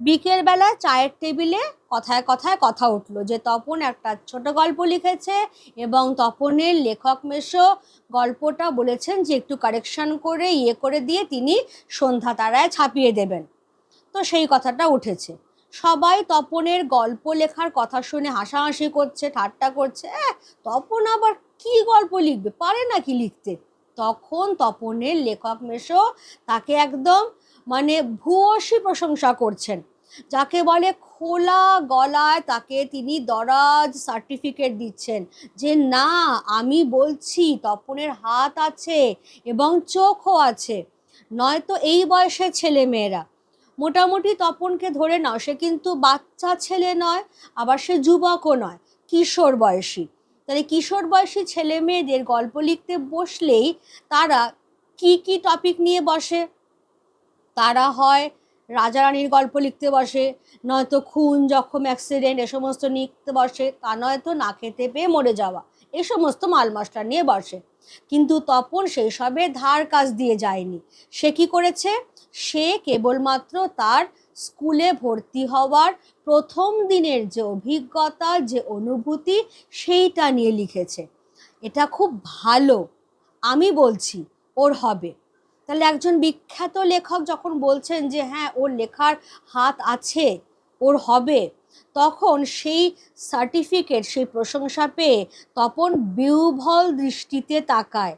বিকেলবেলা চায়ের টেবিলে কথায় কথায় কথা উঠল যে তপন একটা ছোট গল্প লিখেছে এবং তপনের লেখক মেশো গল্পটা বলেছেন যে একটু কারেকশন করে ইয়ে করে দিয়ে তিনি সন্ধ্যা তারায় ছাপিয়ে দেবেন। তো সেই কথাটা উঠেছে। সবাই তপনের গল্প লেখার কথা শুনে হাসাহাসি করছে ঠাট্টা করছে। "এহ, তপন আবার কি গল্প লিখবে? পারে নাকি লিখতে? তখন তপনের লেখক মেশো তাকে একদম মানে ভূয়সী প্রশংসা করছেন। যাকে বলে খোলা গলায় তাকে তিনি দরাজ সার্টিফিকেট দিচ্ছেন যে, না, আমি বলছি, তপনের হাত আছে এবং চোখও আছে। নয়তো এই বয়সে ছেলে মেয়েরা। মোটামুটি তপনকে ধরে নাও, সে কিন্তু বাচ্চা ছেলে নয়, আবার সে যুবকও নয়, কিশোর বয়সী। তাহলে কিশোর বয়সী ছেলে মেয়েদের গল্প লিখতে বসলেই তারা কি কি টপিক নিয়ে বসে? তারা হয় রাজা রানীর গল্প লিখতে বসে, নয়তো খুন, জখম অ্যাক্সিডেন্ট এ সমস্ত লিখতে বসে, তা নয়তো না খেতে পেয়ে মরে যাওয়া, এ সমস্ত মাল মশলা নিয়ে বসে। কিন্তু তপন সেই সবে ধার কাজ দিয়ে যায়নি। সে কি করেছে? সে কেবলমাত্র তার স্কুলে ভর্তি হওয়ার প্রথম দিনের যে অভিজ্ঞতা, যে অনুভূতি, সেইটা নিয়ে লিখেছে। এটা খুব ভালো, আমি বলছি, ওর হবে। তাহলে একজন বিখ্যাত লেখক যখন বলছেন যে হ্যাঁ ওর লেখার হাত আছে, ওর হবে, তখন সেই সার্টিফিকেট সেই প্রশংসা পেয়ে তপন বিউভল দৃষ্টিতে তাকায়।